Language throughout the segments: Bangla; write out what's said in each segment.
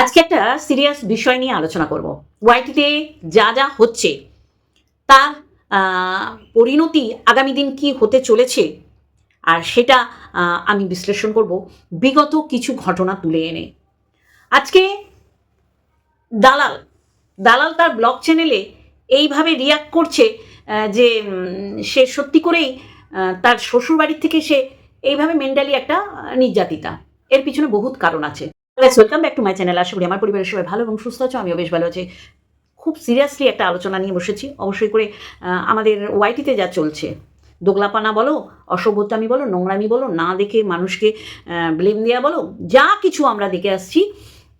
আজকে একটা সিরিয়াস বিষয় নিয়ে আলোচনা করব। ওয়াইটিতে যা যা হচ্ছে, তার পরিণতি আগামী দিন কি হতে চলেছে, আর সেটা আমি বিশ্লেষণ করব। বিগত কিছু ঘটনা তুলে এনে। আজকে দালাল দালাল তার ব্লগ চ্যানেলে এইভাবে রিয়াক্ট করছে যে সে সত্যি করেই তার শ্বশুরবাড়ির থেকে সে এইভাবে মেন্টালি একটা নির্যাতিতা। এর পিছনে বহুত কারণ আছে। Welcome back to my channel আশা করি আমার পরিবারের সবাই ভালো এবং সুস্থ আছো, আমিও বেশ ভালো আছি। খুব সিরিয়াসলি একটা আলোচনা নিয়ে বসেছি। অবশ্যই করে আমাদের ওয়াইটিতে যা চলছে, দোগলাপানা বলো, অসভ্যতামি বলো, নোংরামি বলো, না দেখে মানুষকে ব্লেম দেওয়া বলো, যা কিছু আমরা দেখে আসছি,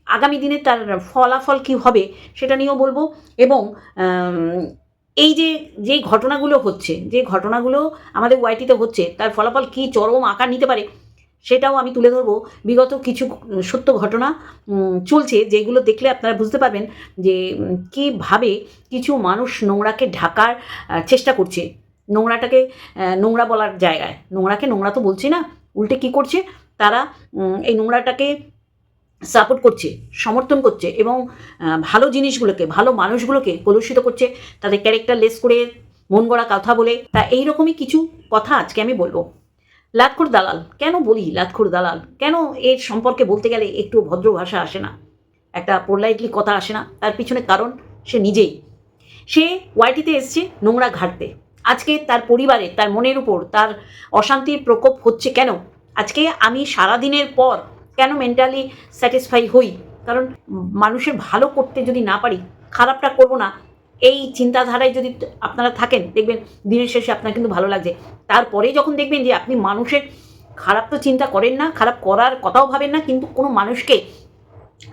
আগামী দিনে তার ফলাফল কী হবে সেটা নিয়েও বলব এবং এই যে যে ঘটনাগুলো হচ্ছে, যে ঘটনাগুলো আমাদের ওয়াইটিতে হচ্ছে, তার ফলাফল কী চরম আকার নিতে পারে সেটাও আমি তুলে ধরবো। বিগত কিছু সত্য ঘটনা চলছে যেগুলো দেখলে আপনারা বুঝতে পারবেন যে কীভাবে কিছু মানুষ নোংরাকে ঢাকার চেষ্টা করছে। নোংরাটাকে নোংরা বলার জায়গায়। নোংরাকে নোংরা তো বলছি না, উল্টে কি করছে? তারা এই নোংরাটাকে সাপোর্ট করছে, সমর্থন করছে এবং ভালো জিনিসগুলোকে, ভালো মানুষগুলোকে কলুষিত করছে। তাদের ক্যারেক্টার লেস করে, মন গড়া কথা বলে, তা এইরকমই কিছু কথা আজকে আমি বলব। লাতখুর দালাল। কেন বলি লাতখুর দালাল? কেন এর সম্পর্কে বলতে গেলে একটু ভদ্র ভাষা আসে না? একটা পোলাইটলি কথা আসে না। তার পিছনে কারণ সে নিজেই। সে ওয়াইটিতে এসছে নোংরা ঘাটতে। আজকে তার পরিবারে, তার মনের উপর, তার অশান্তির প্রকোপ হচ্ছে কেন? আজকে আমি সারাদিনের পর কেন মেন্টালি স্যাটিসফাই হই? কারণ মানুষের ভালো করতে যদি না পারি, খারাপটা করব না এই চিন্তাধারায় যদি আপনারা থাকেন, দেখবেন দিনের শেষে আপনার কিন্তু ভালো লাগছে। তারপরে যখন দেখবেন যে আপনি মানুষের খারাপ তো চিন্তা করেন না, খারাপ করার কথাও ভাবেন না, কিন্তু কোনো মানুষকে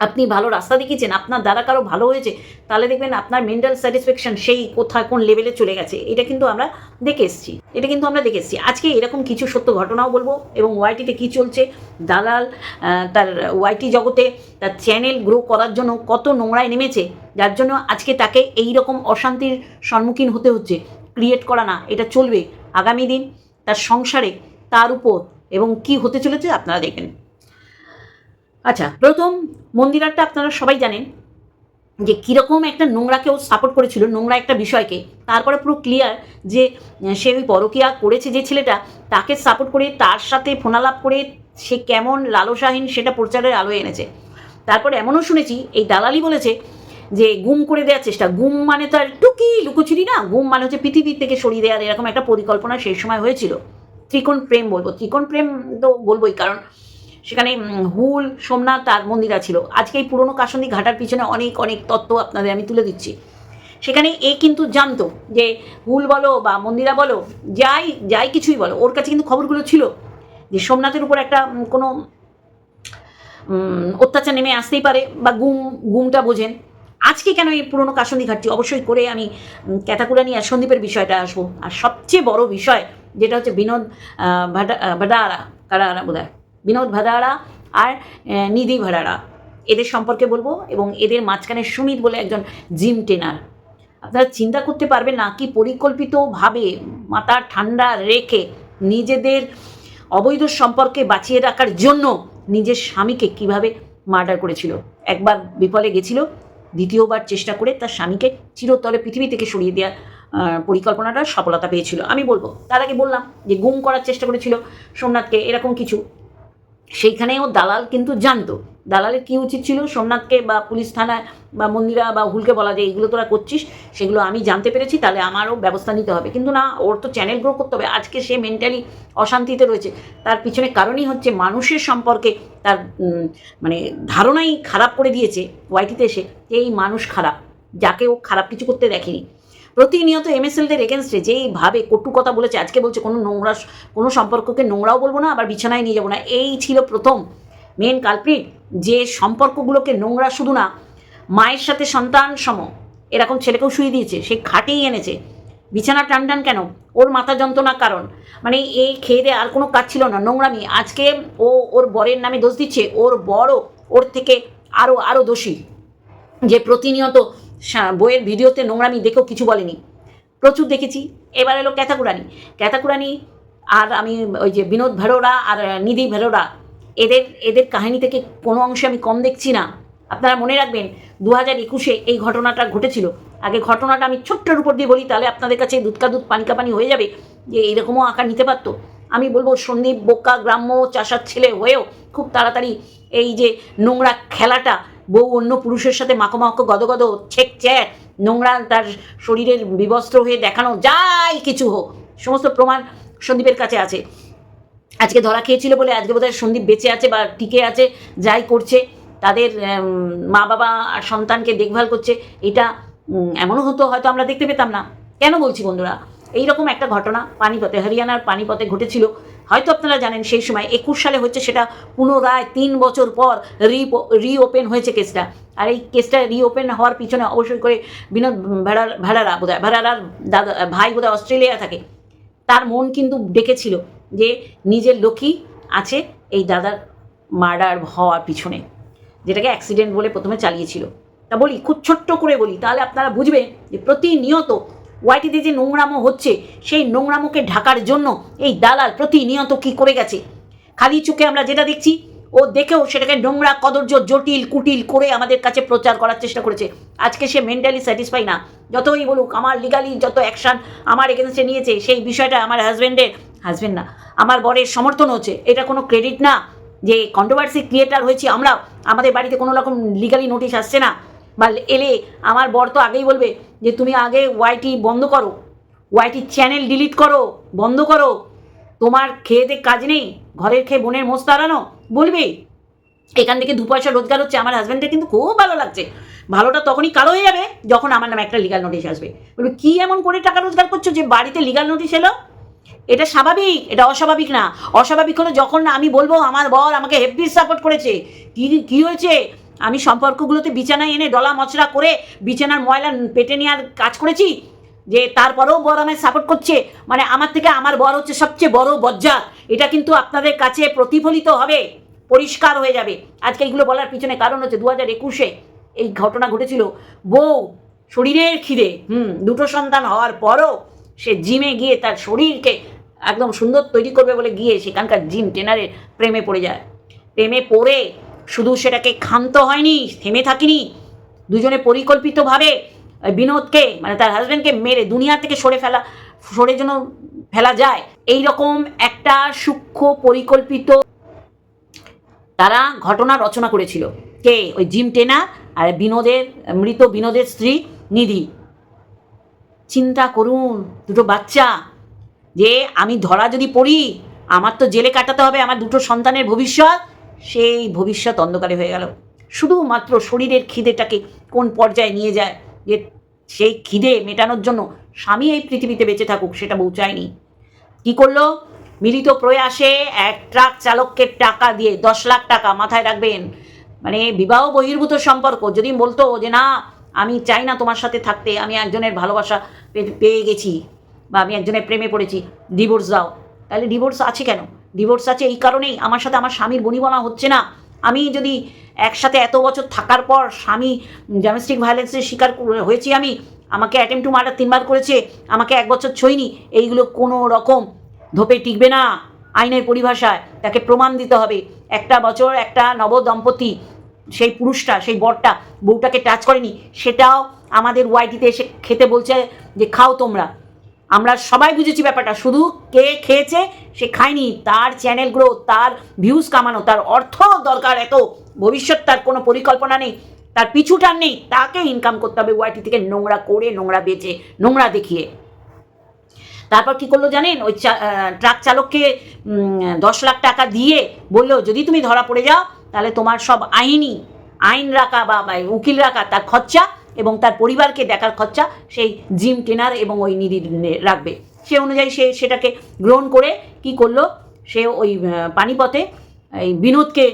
আপনি ভালো রাস্তা দেখিয়েছেন, আপনার দ্বারা কারও ভালো হয়েছে, তাহলে দেখবেন আপনার মেন্টাল স্যাটিসফ্যাকশন সেই কোথায় কোন লেভেলে চলে গেছে, এটা কিন্তু আমরা দেখে এসেছি, এটা কিন্তু আমরা দেখে এসেছি। আজকে এরকম কিছু সত্য ঘটনাও বলব এবং ওয়াইটিতে কী চলছে, দালাল তার ওয়াইটি জগতে তার চ্যানেল গ্রো করার জন্য কত নোংরায় নেমেছে, যার জন্য আজকে তাকে এই রকম অশান্তির সম্মুখীন হতে হচ্ছে ক্রিয়েট করা না, এটা চলবে। আগামী দিন তার সংসারে তার উপর এবং কি হতে চলেছে আপনারা দেখবেন। আচ্ছা প্রথম মন্দিরারটা আপনারা সবাই জানেন যে কীরকম একটা নোংরাকেও সাপোর্ট করেছিল, নোংরা একটা বিষয়কে। তারপরে পুরো ক্লিয়ার যে সে ওই পরকিয়া করেছে যে ছেলেটা, তাকে সাপোর্ট করে, তার সাথে ফোনালাপ করে সে কেমন লালসাহীন সেটা প্রচারের আলোয় এনেছে। তারপরে এমনও শুনেছি, এই দালালি বলেছে যে গুম করে দেওয়ার চেষ্টা। গুম মানে তো আর টুকি লুকোচুরি না, গুম মানে হচ্ছে পৃথিবীর থেকে সরিয়ে দেওয়ার এরকম একটা পরিকল্পনা সেই সময় হয়েছিল। ত্রিকোণ প্রেম বলব, ত্রিকোণ প্রেম তো বলবোই, কারণ সেখানে হুল সোমনাথ তার মন্দিরা ছিল। আজকে এই পুরনো কাসন্দি ঘাটার পিছনে অনেক অনেক তত্ত্ব আপনাদের আমি তুলে দিচ্ছি। সেখানে এ কিন্তু জানতো যে হুল বলো বা মন্দিরা বলো যাই যাই কিছুই বলো ওর কাছে কিন্তু খবরগুলো ছিল যে সোমনাথের উপর একটা কোনো অত্যাচার নেমে আসতেই পারে বা গুম গুমটা বোঝেন। আজকে কেন এই পুরনো কাসন্দি ঘাটটি? অবশ্যই করে আমি ক্যাতাকুরানি আর সন্দীপের বিষয়টা আসব। আর সবচেয়ে বড় বিষয় যেটা হচ্ছে বিনোদ আহ, ভাডারা কারারা বোধ হয় বিনোদ ভাদারা আর নিধি ভাড়ারা এদের সম্পর্কে বলব এবং এদের মাঝখানে সুমিত বলে একজন জিম ট্রেনার আপনারা চিন্তা করতে পারবেন না কি পরিকল্পিতভাবে মাথা ঠান্ডা রেখে নিজেদের অবৈধ সম্পর্কে বাঁচিয়ে রাখার জন্য নিজের স্বামীকে কীভাবে মার্ডার করেছিল। একবার বিপলে গেছিল, দ্বিতীয়বার চেষ্টা করে তার স্বামীকে চিরতরে পৃথিবী থেকে সরিয়ে দেওয়ার পরিকল্পনাটা সফলতা পেয়েছিল। আমি বলব, তার আগে বললাম যে গুম করার চেষ্টা করেছিল সোমনাথকে, এরকম কিছু সেইখানেও দালাল কিন্তু জানতো। দালালের কী উচিত ছিল? সোমনাথকে বা পুলিশ থানায় বা মন্দিরা বা হুলকে বলা যে, এইগুলো তোরা করছিস, সেগুলো আমি জানতে পেরেছি, তাহলে আমারও ব্যবস্থা নিতে হবে। কিন্তু না, ওর তো চ্যানেল গ্রো করতে হবে। আজকে সে মেন্টালি অশান্তিতে রয়েছে। তার পিছনে কারণই হচ্ছে মানুষের সম্পর্কে তার মানে ধারণাই খারাপ করে দিয়েছে। ওয়াইটিতে এসে যে এই মানুষ খারাপ, যাকে ও খারাপ কিছু করতে দেখেনি। প্রতিনিয়ত এমএসএলদের এগেনস্টে যেইভাবে কটু কথা বলেছে, আজকে বলছে কোনো নোংরা কোনো সম্পর্ককে নোংরাও বলব না, আবার বিছানায় নিয়ে যাব না। এই ছিল প্রথম মেন কালপ্রিট যে সম্পর্কগুলোকে নোংরা শুধু না, মায়ের সাথে সন্তান সম, এরকম ছেলেকেও শুয়ে দিয়েছে, সে খাটেই এনেছে। বিছানা টান টান কেন? ওর মাথা যন্ত্রণার কারণ। মানে এই খেয়ে দিয়ে আর কোনো কাজ ছিল না, নোংরামি। আজকে ও, ওর বরের নামে দোষ দিচ্ছে, ওর বড় ওর থেকে আরও আরও দোষী। যে প্রতিনিয়ত বইয়ের ভিডিওতে নোংরামি দেখেও কিছু বলেনি। প্রচুর দেখেছি। এবার এলো ক্যাথাকুরানি। ক্যাথাকুরানি আর আমি ওই যে বিনোদ ভেরোরা আর নিধি ভেরোরা, এদের এদের কাহিনী থেকে কোনো অংশে আমি কম দেখছি না। আপনারা মনে রাখবেন দু হাজার একুশে এই ঘটনাটা ঘটেছিল। আগে ঘটনাটা আমি ছোট্টর উপর দিয়ে বলি, তাহলে আপনাদের কাছে দুধকা দুধ পানিকা পানি হয়ে যাবে যে এরকমও আঁকা নিতে পারতো। আমি বলব, সন্দীপ বোকা, গ্রাম্য চাষার ছেলে হয়েও খুব তাড়াতাড়ি এই যে নোংরা খেলাটা বউ অন্য পুরুষের সাথে মাখো গদগদ, ছেক চ্যাক নোংরা তার শরীরের বিবস্ত্র হয়ে দেখানো যাই কিছু হোক। সমস্ত প্রমাণ সন্দীপের কাছে আছে। আজকে ধরা খেয়েছিল বলে আজকে বোধহয় সন্দীপ বেঁচে আছে বা টিকে আছে, যাই করছে। তাদের মা বাবা আর সন্তানকে দেখভাল করছে। এটা এমনও হতো, হয়তো আমরা দেখতে পেতাম না। কেন বলছি বন্ধুরা? এইরকম একটা ঘটনা পানিপথে, হরিয়ানার পানিপথে ঘটেছিল। হয়তো আপনারা জানেন সেই সময় একুশ সালে হচ্ছে সেটা পুনরায় তিন বছর পর রি রিওপেন হয়েছে কেসটা। আর এই কেসটা রিওপেন হওয়ার পিছনে অবশ্যই করে বিনোদ ভেড়া ভেড়ারা বোধহয় ভেড়ারার দাদা, ভাই বোধহয় অস্ট্রেলিয়া থাকে। তার মন কিন্তু ডেকেছিল যে নিজের লোকই আছে এই দাদার মার্ডার হওয়ার পিছনে, যেটাকে অ্যাক্সিডেন্ট বলে প্রথমে চালিয়েছিল। তা বলি, খুব ছোট্ট করে বলি, তাহলে আপনারা বুঝবেন যে প্রতিনিয়ত ওয়াইটিতে যে নোংরামো হচ্ছে, সেই নোংরামোকে ঢাকার জন্য এই দালাল প্রতিনিয়ত কি করে গেছে? খালি চোখে আমরা যেটা দেখছি, ও দেখেও সেটাকে নোংরা কদর্য জটিল কুটিল করে আমাদের কাছে প্রচার করার চেষ্টা করেছে। আজকে সে মেন্টালি স্যাটিসফাই না। যতই বলুক, আমার লিগালি যত অ্যাকশান আমার এগেনস্টে নিয়েছে, সেই বিষয়টা আমার হাজব্যান্ডের হাজব্যান্ড না, আমার বরের সমর্থন হচ্ছে। এটা কোনো ক্রেডিট না যে কন্ট্রোভার্সি ক্রিয়েটার হয়েছি আমরা আমাদের বাড়িতে কোনো রকম লিগালি নোটিশ আসছে না। বা এলে আমার বর তো আগেই বলবে যে তুমি আগে ওয়াইটি বন্ধ করো ওয়াইটি চ্যানেল ডিলিট করো, বন্ধ করো। তোমার খেয়েতে কাজ নেই, ঘরের খেয়ে বোনের মোষ তাড়ানো, বলবে। এখান থেকে দু পয়সা রোজগার হচ্ছে, আমার হাজব্যান্ডের কিন্তু খুব ভালো লাগছে। ভালোটা তখনই কালো হয়ে যাবে যখন আমার নামে একটা লিগাল নোটিশ আসবে। বলবে, কী এমন করে টাকা রোজগার করছ যে বাড়িতে লিগাল নোটিশ এলো? এটা স্বাভাবিক, এটা অস্বাভাবিক না। অস্বাভাবিক হলো যখন আমি বলব, আমার বর আমাকে হেভি সাপোর্ট করেছে। কী কী হয়েছে? আমি সম্পর্কগুলোতে বিছানায় এনে ডলা মচড়া করে বিছানার ময়লা পেটে নেওয়ার কাজ করেছি যে তারপরেও বর আমায় সাপোর্ট করছে। মানে আমার থেকে আমার বর হচ্ছে সবচেয়ে বড় বজ্জা এটা কিন্তু আপনাদের কাছে প্রতিফলিত হবে, পরিষ্কার হয়ে যাবে। আজকে এইগুলো বলার পিছনে কারণ হচ্ছে দু হাজার একুশে এই ঘটনা ঘটেছিল। বউ শরীরের খিদে, হুম, দুটো সন্তান হওয়ার পরও সে জিমে গিয়ে তার শরীরকে একদম সুন্দর তৈরি করবে বলে গিয়ে সেখানকার জিম ট্রেনারের প্রেমে পড়ে যায়। প্রেমে পড়ে শুধু সেটাকে ক্ষান্ত হয়নি, থেমে থাকিনি। দুজনে পরিকল্পিতভাবে বিনোদকে মানে তার হাজব্যান্ডকে মেরে দুনিয়া থেকে সরে ফেলা, সরে যেন ফেলা যায়। এই রকম একটা সূক্ষ্ম পরিকল্পিত তারা ঘটনা রচনা করেছিল। কে? ওই জিম টেনা আর বিনোদের, মৃত বিনোদের স্ত্রী নিধি। চিন্তা করুন, দুটো বাচ্চা। যে আমি ধরা যদি পড়ি, আমার তো জেলে কাটাতে হবে, আমার দুটো সন্তানের ভবিষ্যৎ। সেই ভবিষ্যৎ অন্ধকারে হয়ে গেল। শুধুমাত্র শরীরের খিদেটাকে কোন পর্যায়ে নিয়ে যায়, যে সেই খিদে মেটানোর জন্য স্বামী এই পৃথিবীতে বেঁচে থাকুক, সেটা বউ চায়নি। কি করল? মিলিত প্রয়াসে এক ট্রাক চালককে টাকা দিয়ে দশ লাখ টাকা মাথায় রাখবেন। মানে বিবাহ বহির্ভূত সম্পর্ক, যদি বলতো যে না, আমি চাই না তোমার সাথে থাকতে, আমি একজনের ভালোবাসা পেয়ে গেছি বা আমি একজনের প্রেমে পড়েছি, ডিভোর্স দাও। তাহলে ডিভোর্স আছে কেন? ডিভোর্স আছে এই কারণেই আমার সাথে আমার স্বামীর বনিবনা হচ্ছে না। আমি যদি একসাথে এত বছর থাকার পর স্বামী ডোমেস্টিক ভায়োলেন্সের শিকার হয়েছি আমি, আমাকে অ্যাটেম্প টু মার্ডার তিনবার করেছে, আমাকে এক বছর ছইনি এইগুলো কোনো রকম ধোপে টিকবে না আইনের পরিভাষায়। তাকে প্রমাণ দিতে হবে। একটা বছর একটা নব দম্পতি সেই পুরুষটা, সেই বরটা বউটাকে টাচ করেনি, সেটাও আমাদের ওয়াইটিতে এসে খেতে বলছে যে, খাও তোমরা। আমরা সবাই বুঝেছি ব্যাপারটা, শুধু কে খেয়েছে সে খায়নি, তার চ্যানেলগুলো তার ভিউজ কামানো, তার অর্থ দরকার এত, ভবিষ্যৎ তার কোনো পরিকল্পনা নেই, তার পিছুটার নেই, তাকে ইনকাম করতে হবে ওয়াইটি থেকে নোংরা করে, নোংরা বেচে, নোংরা দেখিয়ে। তারপর কি করল জানেন? ওই ট্রাক চালককে দশ লাখ টাকা দিয়ে বলল, যদি তুমি ধরা পড়ে যাও, তাহলে তোমার সব আইনি, আইন রাখা বা, উকিল রাখা, তার খরচা এবং তার পরিবারকে দেখার খরচা সেই জিম ট্রেনার এবং ওই নিধি রাখবে। সে অনুযায়ী সে সেটাকে গ্রহণ করে কি করল? সে ওই পানিপথে এই বিনোদকে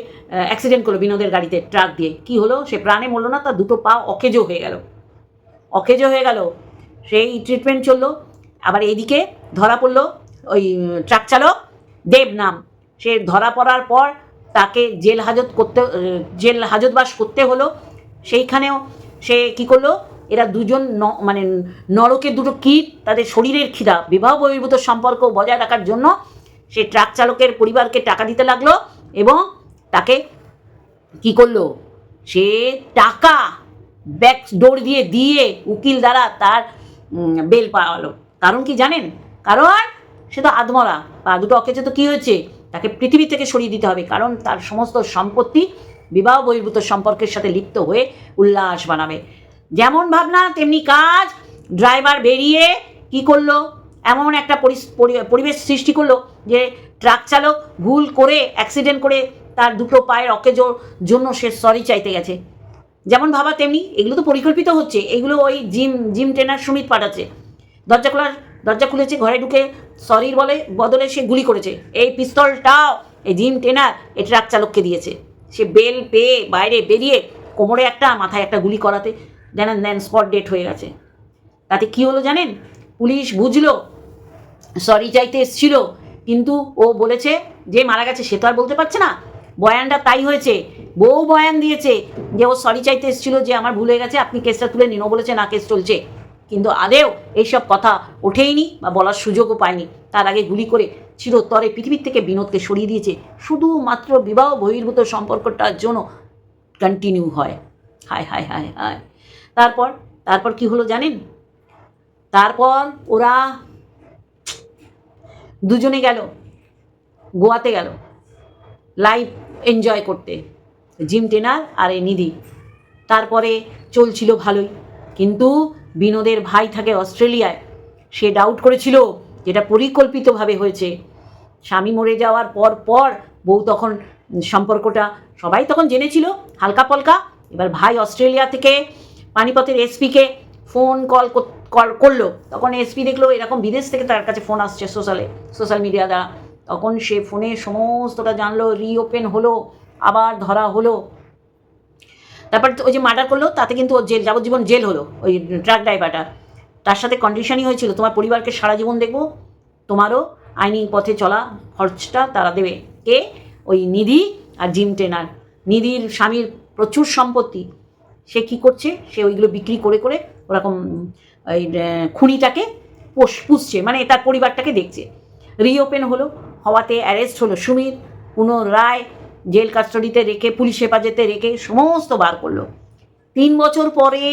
অ্যাক্সিডেন্ট করল বিনোদের গাড়িতে ট্রাক দিয়ে। কি হলো? সে প্রাণে মরলো না, তার দুটো পা অকেজো হয়ে গেল। অকেজো হয়ে গেল। সেই ট্রিটমেন্ট চলল। আবার এদিকে ধরা পড়ল ওই ট্রাক চালক দেব নাম। সে ধরা পড়ার পর তাকে জেল হাজত করতে জেল হাজতবাস করতে হলো। সেইখানেও সে কি করল? এরা দুজন ন- মানে নরকের দুটো কীট, তাদের শরীরের খিদা, বিবাহ বহির্ভূত সম্পর্ক বজায় রাখার জন্য সে ট্রাক চালকের পরিবারকে টাকা দিতে লাগল এবং তাকে কি করল? সে টাকা ব্যাক ডোর দিয়ে দিয়ে উকিল দ্বারা তার বেল পাওয়ালো কারণ কি জানেন? কারণ সে তো আদমরা। বা দুটো অকেজে তো কী হয়েছে? তাকে পৃথিবী থেকে সরিয়ে দিতে হবে। কারণ তার সমস্ত সম্পত্তি বিবাহ বহির্ভূত সম্পর্কের সাথে লিপ্ত হয়ে উল্লাস বানাবে। যেমন ভাবনা, তেমনি কাজ। ড্রাইভার বেরিয়ে কি করল? এমন একটা পরি- পরিবেশ সৃষ্টি করল যে ট্রাক চালক ভুল করে অ্যাক্সিডেন্ট করে তার দুটো পায়ের অকেজোর জন্য সে সরি চাইতে গেছে। যেমন ভাবা, তেমনি এগুলো তো পরিকল্পিত হচ্ছে। এগুলো ওই জিম জিম ট্রেনার সুমিত পাঠাচ্ছে। দরজা খোলার, দরজা খুলেছে, ঘরে ঢুকে সরির বলে বদলে সে গুলি করেছে। এই পিস্তলটাও, এই জিম ট্রেনার, এই ট্রাক চালককে দিয়েছে। সে বেল পেয়ে বাইরে বেরিয়ে কোমরে একটা, মাথায় একটা গুলি করাতে জানেন দেন স্পট ডেট হয়ে গেছে। তাতে কি হলো জানেন? পুলিশ বুঝলো সরি চাইতে এসছিল, কিন্তু ও বলেছে যে মারা গেছে, সে তো আর বলতে পারছে না। বয়ানটা তাই হয়েছে, বউ বয়ান দিয়েছে যে ও সরি চাইতে এসেছিল যে আমার ভুলে গেছে, আপনি কেসটা তুলে নিন, ও বলেছে না, কেস চলছে। কিন্তু আদেও এইসব কথা ওঠেইনি বা বলার সুযোগও পায়নি। তার আগে গুলি করে চিরতরে পৃথিবীর থেকে বিনোদকে সরিয়ে দিয়েছে। শুধুমাত্র বিবাহ বহির্ভূত সম্পর্কটার জন্য কন্টিনিউ হয়। হায় হায় হায় হায়। তারপর তারপর কি হলো জানেন? তারপর ওরা দুজনে গেল, গোয়াতে গেল লাইফ এনজয় করতে। জিম ট্রেনার আর এ নিধি। তারপরে চলছিল ভালোই। কিন্তু বিনোদের ভাই থাকে অস্ট্রেলিয়ায়। সে ডাউট করেছিল যেটা পরিকল্পিতভাবে হয়েছে। স্বামী মরে যাওয়ার পর পর বউ তখন সম্পর্কটা সবাই তখন জেনেছিল, হালকা পলকা। এবার ভাই অস্ট্রেলিয়া থেকে পানিপথের এসপিকে ফোন কল কল করল। তখন এসপি দেখল এরকম বিদেশ থেকে তার কাছে ফোন আসছে সোশ্যালে সোশ্যাল মিডিয়া দ্বারা। তখন সে ফোনে সমস্তটা জানলো রিওপেন হলো, আবার ধরা হলো। তারপর ওই যে মার্ডার করল, তাতে কিন্তু ওর জেল, যাবজ্জীবন জেল হলো, ওই ট্রাক ড্রাইভারটা তার সাথে কন্ডিশনই হয়েছিল, তোমার পরিবারকে সারা জীবন দেখব, তোমারও আইনি পথে চলা খরচটা তারা দেবে। কে? ওই নিধি আর জিম ট্রেনার। নিধির স্বামীর প্রচুর সম্পত্তি। সে কি করছে? সে ওইগুলো বিক্রি করে করে ওরকম, ওই খুনিটাকে পোষ, পুষছে মানে তার পরিবারটাকে দেখছে। রিওপেন হলো, হওয়াতে অ্যারেস্ট হলো সুমিত পুনরায় জেল কাস্টডিতে রেখে, পুলিশ হেফাজতে রেখে সমস্ত বার করল। তিন বছর পরে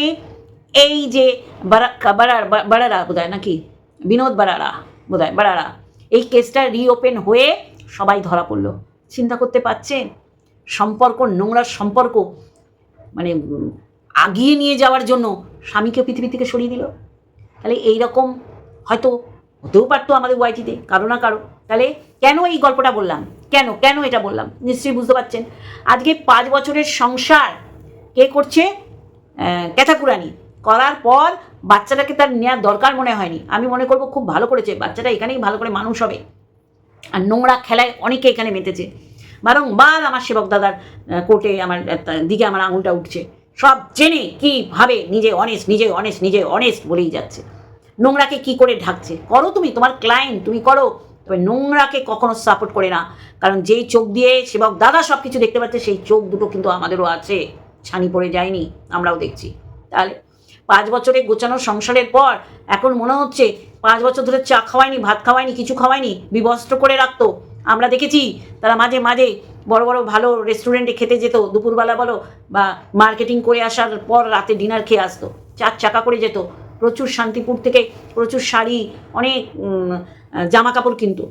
এই যে বাড়ার বাড়ারা বোধ হয় নাকি? বিনোদ বাড়ারা বোধ হয় এই কেসটা রিওপেন হয়ে সবাই ধরা পড়ল। চিন্তা করতে পারছেন? সম্পর্ক নোংরা সম্পর্ক মানে আগিয়ে নিয়ে যাওয়ার জন্য স্বামীকে পৃথিবী থেকে সরিয়ে দিল? তাহলে এই রকম হয়তো হতেও পারতো আমাদের ওয়াইটিতে, কারও না কারও। তাহলে কেন এই গল্পটা বললাম? কেন কেন এটা বললাম? নিশ্চয়ই বুঝতে পারছেন। আজকে পাঁচ বছরের সংসার কে করছে? ক্যাথাকুরানি। করার পর বাচ্চাটাকে তার নেওয়ার দরকার মনে হয়নি। আমি মনে করব খুব ভালো করেছে, বাচ্চাটা এখানেই ভালো করে মানুষ হবে। আর নোংরা খেলায় অনেকে এখানে মেতেছে। বারংবার আমার সেবক দাদার কোর্টে আমার দিকে আমার আঙুলটা উঠছে। সব জেনে কীভাবে নিজে অনেস্ট নিজে অনেস্ট নিজে অনেস্ট বলেই যাচ্ছে। নোংরাকে কি করে ঢাকছে? করো তুমি, তোমার ক্লায়েন্ট তুমি করো। তবে নোংরাকে কখনো সাপোর্ট করে না। কারণ যেই চোখ দিয়ে সেবক দাদা সব কিছু দেখতে পাচ্ছে, সেই চোখ দুটো কিন্তু আমাদেরও আছে। ছানি পড়ে যায়নি, আমরাও দেখছি। তাহলে পাঁচ বছরে গোছানো সংসারের পর এখন মনে হচ্ছে পাঁচ বছর ধরে চা খাওয়ায়নি, ভাত খাওয়ায়নি, কিছু খাওয়ায়নি, বিবস্ত্র করে রাখতো। আমরা দেখেছি তারা মাঝে মাঝে বড় বড় ভালো রেস্টুরেন্টে খেতে যেত, দুপুরবেলা বলো বা মার্কেটিং করে আসার পর রাতে ডিনার খেয়ে আসতো। চার চাকা করে যেত। প্রচুর শান্তিপুর থেকে প্রচুর শাড়ি, অনেক জামা কাপড় কিনতো।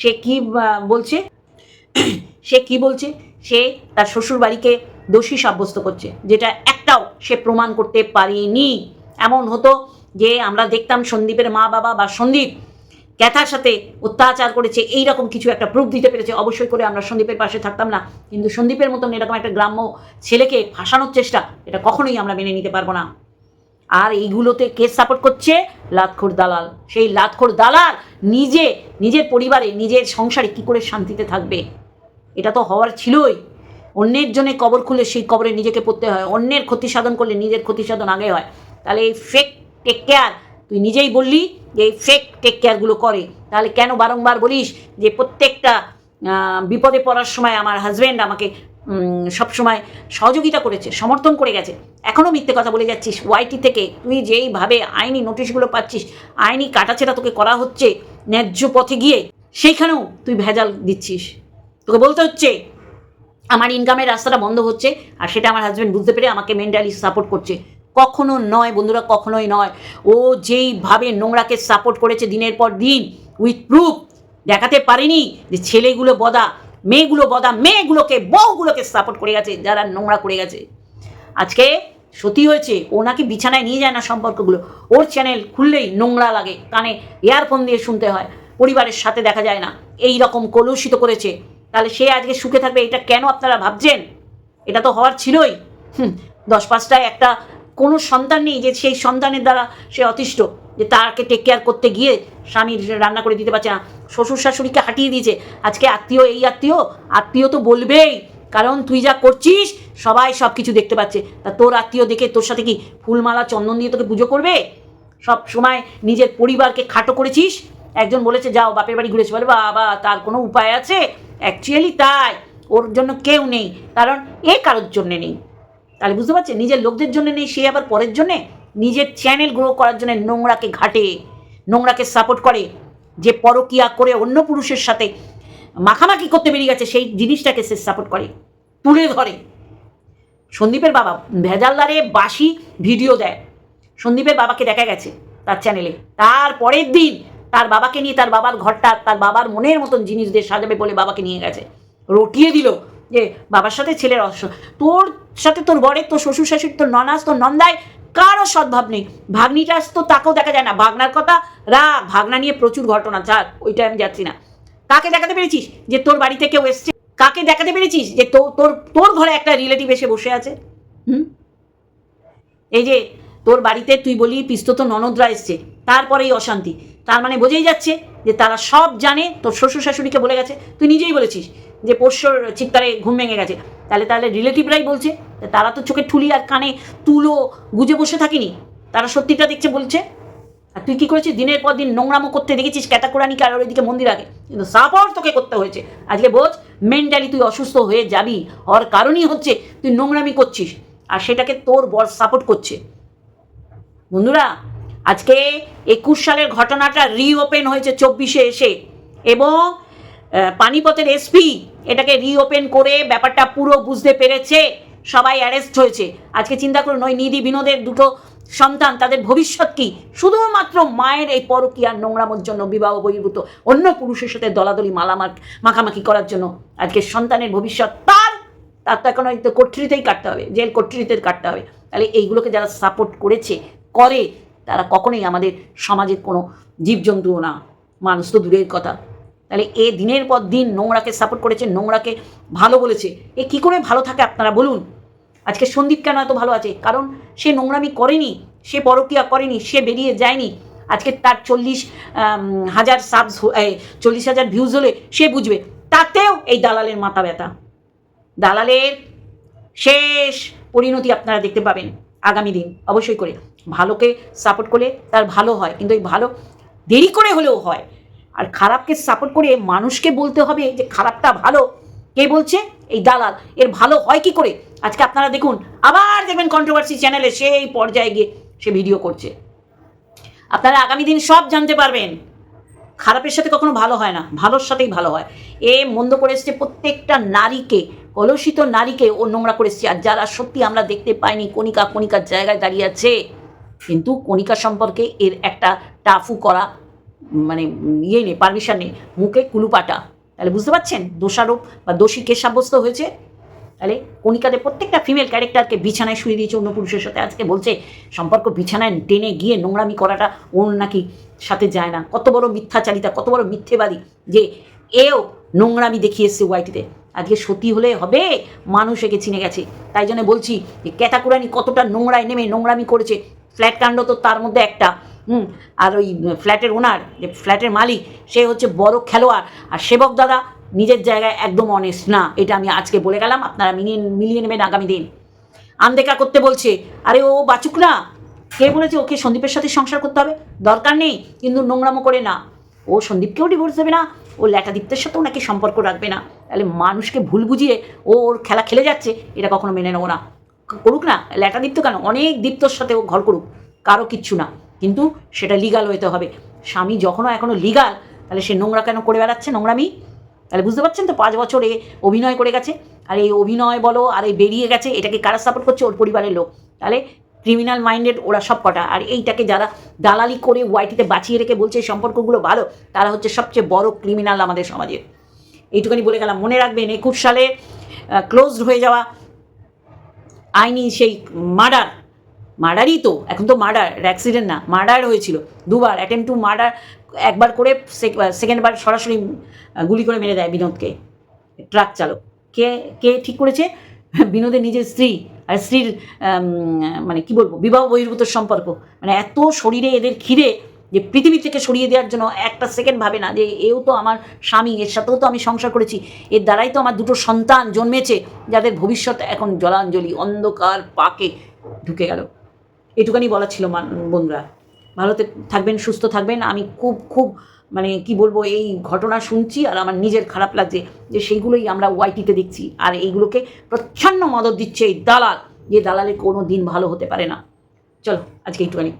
সে কি বলছে? সে কি বলছে? সে তার শ্বশুর বাড়িকে দোষী সাব্যস্ত করছে, যেটা একটাও সে প্রমাণ করতে পারেনি। এমন হতো যে আমরা দেখতাম সন্দীপের মা বাবা বা সন্দীপ ক্যাথার সাথে অত্যাচার করেছে এই রকম কিছু একটা প্রুফ দিতে পেরেছে। অবশ্যই করে আমরা সন্দীপের পাশে থাকতাম না, কিন্তু সন্দীপের মতন এরকম একটা গ্রাম্য ছেলেকে ফাঁসানোর চেষ্টা, এটা কখনোই আমরা মেনে নিতে পারব না। আর এইগুলোতে কেস সাপোর্ট করছে? লাতখোর দালাল। সেই লাতখোর দালাল নিজে, নিজের পরিবারে, নিজের সংসারে কি করে শান্তিতে থাকবে? এটা তো হওয়ার ছিলই। অন্যের জন্য কবর খুলে সেই কবরে নিজেকে পড়তে হয়। অন্যের ক্ষতি সাধন করলে নিজের ক্ষতি সাধন আগে হয়। তাহলে এই ফেক টেক কেয়ার তুই নিজেই বললি যে এই ফেক টেক কেয়ারগুলো করে। তাহলে কেন বারংবার বলিস যে প্রত্যেকটা বিপদে পড়ার সময় আমার হাজব্যান্ড আমাকে সবসময় সহযোগিতা করেছে, সমর্থন করে গেছে। এখনও মিথ্যে কথা বলে যাচ্ছিস। ওয়াইটি থেকে তুই যেইভাবে আইনি নোটিশগুলো পাচ্ছিস, আইনি কাটাছেড়া তোকে করা হচ্ছে ন্যায্য পথে গিয়ে, সেইখানেও তুই ভেজাল দিচ্ছিস। তোকে বলতে হচ্ছে আমার ইনকামের রাস্তাটা বন্ধ হচ্ছে আর সেটা আমার হাজব্যান্ড বুঝতে পেরে আমাকে মেন্টালি সাপোর্ট করছে। কখনো নয় বন্ধুরা, কখনোই নয়। ও যেইভাবে নোংরাকে সাপোর্ট করেছে দিনের পর দিন উইথ প্রুফ দেখাতে পারেনি যে ছেলেগুলো বদা, মেয়েগুলো বদা, মেয়েগুলোকে, বউগুলোকে সাপোর্ট করে গেছে, যারা নোংরা করে গেছে। আজকে সত্যি হয়েছে, ও নাকি বিছানায় নিয়ে যায় না সম্পর্কগুলো। ওর চ্যানেল খুললেই নোংরা লাগে, কানে ইয়ারফোন দিয়ে শুনতে হয়, পরিবারের সাথে দেখা যায় না। এই রকম কলুষিত করেছে। তাহলে সে আজকে সুখে থাকবে, এটা কেন আপনারা ভাবছেন? এটা তো হওয়ার ছিলই। দশ পাঁচটায় একটা কোনো সন্তান নেই যে সেই সন্তানের দ্বারা সে অতিষ্ঠ, যে তাকে টেক কেয়ার করতে গিয়ে স্বামীর রান্না করে দিতে পারছে না। শ্বশুর শাশুড়িকে হাঁটিয়ে দিয়েছে। আজকে আত্মীয় এই আত্মীয় আত্মীয় তো বলবেই, কারণ তুই যা করছিস, সবাই সব কিছু দেখতে পাচ্ছে। তা তোর আত্মীয় দেখে তোর সাথে কি ফুলমালা, চন্দন দিয়ে তোকে পুজো করবে? সব সময় নিজের পরিবারকে খাটো করেছিস? একজন বলেছে, যাও, বাপের বাড়ি ঘুরেছে। বলে, বাবা, তার কোনো উপায় আছে? অ্যাকচুয়ালি তাই, ওর জন্য কেউ নেই, কারণ এ কারোর জন্যে নেই। তাহলে বুঝতে পারছেন? নিজের লোকদের জন্য নেই, সে আবার পরের জন্যে? নিজের চ্যানেল গ্রো করার জন্য নোংরাকে ঘাটে, নোংরাকে সাপোর্ট করে, যে পরকিয়া করে অন্য পুরুষের সাথে মাখামাখি করতে বেরিয়ে গেছে, সেই জিনিসটাকে সে সাপোর্ট করে, তুলে ধরে। সন্দীপের বাবা ভেজালদারে বাসি ভিডিও দেয়। সন্দীপের বাবাকে দেখা গেছে তার চ্যানেলে তার পরের দিন তার বাবাকে নিয়ে, তার বাবার ঘরটা, তার বাবার মনের মতন জিনিস দিয়ে সাজাবে বলে বাবাকে নিয়ে গেছে। রটিয়ে দিল যে, বাবার সাথে ছেলের অস তোর সাথে তোর বরের, তোর শ্বশুর শাশুড়ি তোর ননাস, তোর নন্দায় কারও সদ্ভাব নেই। ভাগ্নিটা তো তাকেও দেখা যায় না। ভাগনার কথা? রাগ, ভাগনা নিয়ে প্রচুর ঘটনা। ছাড় ওইটা আমি যাচ্ছি না। কাকে দেখাতে পেরেছিস যে তোর বাড়িতে কেউ এসছে? কাকে দেখাতে পেরেছিস যে তোর তোর তোর ঘরে একটা রিলেটিভ এসে বসে আছে? হুম? এই যে, তোর বাড়িতে তুই বলি পিস্তো তো ননদরা এসছে। তারপরেই অশান্তি। তার মানে বোঝাই যাচ্ছে যে তারা সব জানে তোর শ্বশুর শাশুড়িকে বলে গেছে। তুই নিজেই বলেছিস যে পোষ্যর চিৎকারে ঘুম ভেঙে গেছে। তাহলে তাহলে রিলেটিভরাই বলছে তারা তো চোখে ঠুলি আর কানে তুলো গুজে বসে থাকিনি। তারা সত্যিটা দেখছে, বলছে, আর তুই কি করেছিস? দিনের পর দিন নোংরামো করতে দেখেছিস ক্যাটাকুরানিকে আর ওইদিকে মন্দির আগে। কিন্তু সাপোর্ট তোকে করতে হয়েছে। আজকে বোঝ মেন্টালি তুই অসুস্থ হয়ে যাবি। হওয়ার কারণই হচ্ছে তুই নোংরামি করছিস। আর সেটাকে তোর বর সাপোর্ট করছে। বন্ধুরা আজকে একুশ সালের ঘটনাটা রিওপেন হয়েছে চব্বিশে এসে। এবং পানিপথের এসপি এটাকে রিওপেন করে ব্যাপারটা পুরো বুঝতে পেরেছে, সবাই অ্যারেস্ট হয়েছে। আজকে চিন্তা করুন, ওই নিধি বিনোদের দুটো সন্তান, তাদের ভবিষ্যৎ কি? শুধুমাত্র মায়ের এই পরকীয়ার নোংরামোর জন্য বিবাহ বহির্ভূত, অন্য পুরুষের সাথে দলাদলি মালামার মাখামাখি করার জন্য আজকে সন্তানের ভবিষ্যৎ তার তার তো এখন কট্টরিতেই কাটতে হবে, জেল কট্টরিতে কাটতে হবে। তাহলে এইগুলোকে যারা সাপোর্ট করেছে, করে তারা কখনোই আমাদের সমাজের কোনো জীবজন্তুও না। মানুষ তো দূরের কথা। তাহলে এ দিনের পর দিন নোংরাকে সাপোর্ট করেছে, নোংরাকে ভালো বলেছে। এ কি করে ভালো থাকে আপনারা বলুন? আজকে সন্দীপ কেন এত ভালো আছে? কারণ সে নোংরামি করেনি, সে পরকিয়া করেনি, সে বেরিয়ে যায়নি। আজকে তার চল্লিশ হাজার সাবস চল্লিশ হাজার ভিউজ হলে সে বুঝবে, তাতেও এই দালালের মাথা ব্যথা। দালালের শেষ পরিণতি আপনারা দেখতে পাবেন আগামী দিন, অবশ্যই করে। ভালোকে সাপোর্ট করলে তার ভালো হয়। কিন্তু এই ভালো দেরি করে হলেও হয়। আর খারাপকে সাপোর্ট করে মানুষকে বলতে হবে যে খারাপটা ভালো। কে বলছে? এই দালাল। এর ভালো হয় কি করে? আজকে আপনারা দেখুন, আবার দেখবেন কন্ট্রোভার্সি চ্যানেলে সেই পর্যায়ে গিয়ে সে ভিডিও করছে। আপনারা আগামী দিন সব জানতে পারবেন। খারাপের সাথে কখনো ভালো হয় না। ভালোর সাথেই ভালো হয়। এ মন্দ করে এসছে প্রত্যেকটা নারীকে, কলুষিত নারীকে ও নোংরা করে এসছে। আর যারা সত্যি আমরা দেখতে পাইনি, কণিকা কণিকার জায়গায় দাঁড়িয়ে আছে কিন্তু কণিকা সম্পর্কে এর একটা টাফু করা মানে ইয়ে নেই পারমিশন নেই, মুখে কুলুপাটা তাহলে বুঝতে পারছেন? দোষারোপ বা দোষী কে সাব্যস্ত হয়েছে। তাহলে কণিকাদের প্রত্যেকটা ফিমেল ক্যারেক্টারকে বিছানায় শুয়ে দিয়েছে অন্য পুরুষের সাথে। আজকে বলছে, সম্পর্ক বিছানায় টেনে গিয়ে নোংরামি করাটা ওর নাকি সাথে যায় না। কত বড় মিথ্যাচারিতা, কত বড় মিথ্যেবাদী যে এও নোংরামি দেখিয়ে এসছে ওয়াইটিতে। আজকে সত্যি হলে হবে, মানুষ একে চিনে গেছে। তাই জন্য বলছি যে ক্যাটাকুরানি কতটা নোংরায় নেমে নোংরামি করেছে ফ্ল্যাট কাণ্ড তো তার মধ্যে একটা। হুম, আর ওই ফ্ল্যাটের ওনার যে ফ্ল্যাটের মালিক, সে হচ্ছে বড় খেলোয়াড়। আর সেবক দাদা নিজের জায়গায় একদম অনেস্ট না, এটা আমি আজকে বলে গেলাম, আপনারা মিলিয়ে মিলিয়ে নেবেন আগামী দিন। আনদেখা করতে বলছে, আরে ও বাচুক না। কে বলেছে, ওকে সন্দীপের সাথে সংসার করতে হবে, দরকার নেই, কিন্তু নোংরামো করে না। ও সন্দীপকেও ডিভোর্স দেবে না, ও ল্যাটাদীপ্তের সাথেও নাকি সম্পর্ক রাখবে না। তাহলে মানুষকে ভুল বুঝিয়ে ও ওর খেলা খেলে যাচ্ছে, এটা কখনো মেনে নেব না। করুক না ল্যাটাদীপ্ত কেন? অনেক দীপ্তর সাথে ও ঘর করুক, কারও কিচ্ছু না। কিন্তু সেটা লিগাল হইতে হবে। স্বামী যখনও এখনও লিগাল তাহলে সে নোংরা কেন করে বেড়াচ্ছে নোংরামি? তাহলে বুঝতে পারছেন তো? পাঁচ বছরে অভিনয় করে গেছে। আর এই অভিনয় বলো, আর এই বেরিয়ে গেছে, এটাকে কারা সাপোর্ট করছে? ওর পরিবারের লোক। তাহলে ক্রিমিনাল মাইন্ডেড ওরা সব কটা আর এইটাকে যারা দালালি করে ওয়াইটিতে বাঁচিয়ে রেখে বলছে এই সম্পর্কগুলো ভালো, তারা হচ্ছে সবচেয়ে বড় ক্রিমিনাল আমাদের সমাজে। এইটুখানি বলে গেলাম। মনে রাখবেন, একুশ সালে ক্লোজড হয়ে যাওয়া আইনি সেই মার্ডার, মার্ডারই তো, এখন তো মার্ডার অ্যাক্সিডেন্ট না, মার্ডার হয়েছিল, দুবার অ্যাটেম্প টু মার্ডার একবার করে সেকেন্ডবার সরাসরি গুলি করে মেরে দেয় বিনোদকে ট্রাক চালক। কে কে ঠিক করেছে? বিনোদের নিজের স্ত্রী, আর স্ত্রীর মানে কি বলব, বিবাহ বহির্ভূত সম্পর্ক। মানে এত শরীরে এদের খিরে যে পৃথিবী থেকে সরিয়ে দেওয়ার জন্য একটা সেকেন্ড ভাবে না, যে এও তো আমার স্বামী, এর সাথেও তো আমি সংসার করেছি, এর দ্বারাই তো আমার দুটো সন্তান জন্মেছে, যাদের ভবিষ্যৎ এখন জলাঞ্জলি, অন্ধকার, পাকে ঢুকে গেল। এটুকানি বলা ছিল বন্ধুরা। ভালো থে- থাকবেন, সুস্থ থাকবেন। আমি খুব খুব মানে কি বলব, এই ঘটনা শুনছি আর আমার নিজের খারাপ লাগছে যে সেইগুলোই আমরা ওয়াইটিতে দেখছি। আর এইগুলোকে প্রচ্ছন্ন মদত দিচ্ছে এই দালাল, যে দালালে কোনো দিন ভালো হতে পারে না। চলো, আজকে এইটুখানি